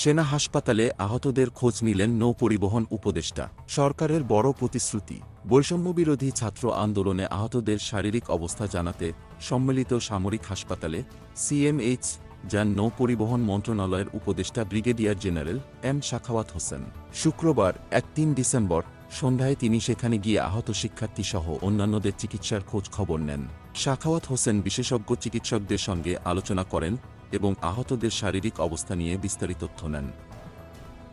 সেনা হাসপাতালে আহতদের খোঁজ নিলেন নৌ পরিবহন উপদেষ্টা। সরকারের বড় প্রতিশ্রুতি। বৈষম্যবিরোধী ছাত্র আন্দোলনে আহতদের শারীরিক অবস্থা জানাতে সম্মিলিত সামরিক হাসপাতালে সিএমএইচ যান নৌ পরিবহন মন্ত্রণালয়ের উপদেষ্টা brigadier general M Shakhawat Hossain. শুক্রবার এক তিন ডিসেম্বর, সন্ধ্যায় তিনি সেখানে গিয়ে আহত শিক্ষার্থী সহ অন্যান্যদের চিকিৎসার খোঁজ খবর নেন। শাখাওয়াত হোসেন বিশেষজ্ঞ চিকিৎসকদের সঙ্গে আলোচনা করেন এবং আহতদের শারীরিক অবস্থা নিয়ে বিস্তারিত তথ্য নেন।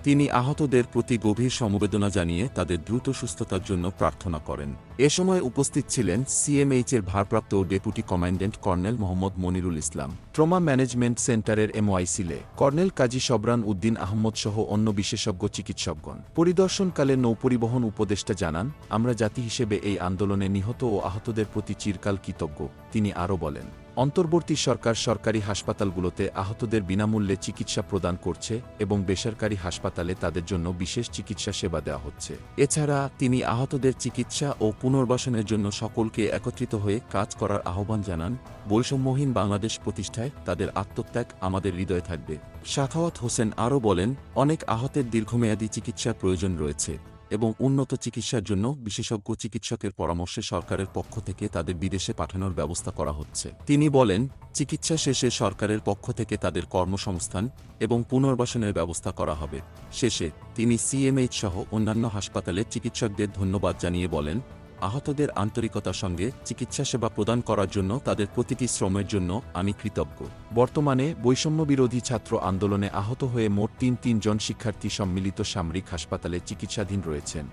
তিনি আহতদের প্রতি গভীর সমবেদনা জানিয়ে তাদের দ্রুত সুস্থতার জন্য প্রার্থনা করেন। এ সময় উপস্থিত ছিলেন সিএমএইচ এর ভারপ্রাপ্ত deputy commandant colonel Mohammad Monirul Islam, trauma management সেন্টারের এমওয়াই সিলে কর্নেল কাজী সবরান উদ্দিন আহমদ সহ অন্য বিশেষজ্ঞ চিকিৎসকগণ। পরিদর্শনকালে নৌপরিবহন উপদেষ্টা জানান, আমরা জাতি হিসেবে এই আন্দোলনে নিহত ও আহতদের প্রতি চিরকাল কৃতজ্ঞ। তিনি আরও বলেন অন্তর্বর্তী সরকার সরকারি হাসপাতালগুলোতে আহতদের বিনামূল্যে চিকিৎসা প্রদান করছে এবং বেসরকারি হাসপাতালে তাদের জন্য বিশেষ চিকিৎসা সেবা দেওয়া হচ্ছে। এছাড়া তিনি আহতদের চিকিৎসা ও পুনর্বাসনের জন্য সকলকে একত্রিত হয়ে কাজ করার আহ্বান জানান। বৈষম্যহীন বাংলাদেশ প্রতিষ্ঠায় তাদের আত্মত্যাগ আমাদের হৃদয়ে থাকবে। শাখাওয়াত হোসেন আরও বলেন, অনেক আহতের দীর্ঘমেয়াদী চিকিৎসার প্রয়োজন রয়েছে। এবং উন্নত চিকিৎসার জন্য বিশেষজ্ঞ চিকিৎসকের পরামর্শে সরকারের পক্ষ থেকে তাদের বিদেশে পাঠানোর ব্যবস্থা করা হচ্ছে। তিনি বলেন, চিকিৎসা শেষে সরকারের পক্ষ থেকে তাদের কর্মসংস্থান এবং পুনর্বাসনের ব্যবস্থা করা হবে। শেষে তিনি সিএমএইচ সহ অন্যান্য হাসপাতালে চিকিৎসকদের ধন্যবাদ জানিয়ে বলেন আহতদের আন্তরিকতার সঙ্গে চিকিৎসা সেবা প্রদান করার জন্য তাদের প্রতিটি শ্রমের জন্য আমি কৃতজ্ঞ। বর্তমানে বৈষম্যবিরোধী ছাত্র আন্দোলনে আহত হয়ে মোট তিন তিনজন শিক্ষার্থী সম্মিলিত সামরিক হাসপাতালে চিকিৎসাধীন রয়েছেন।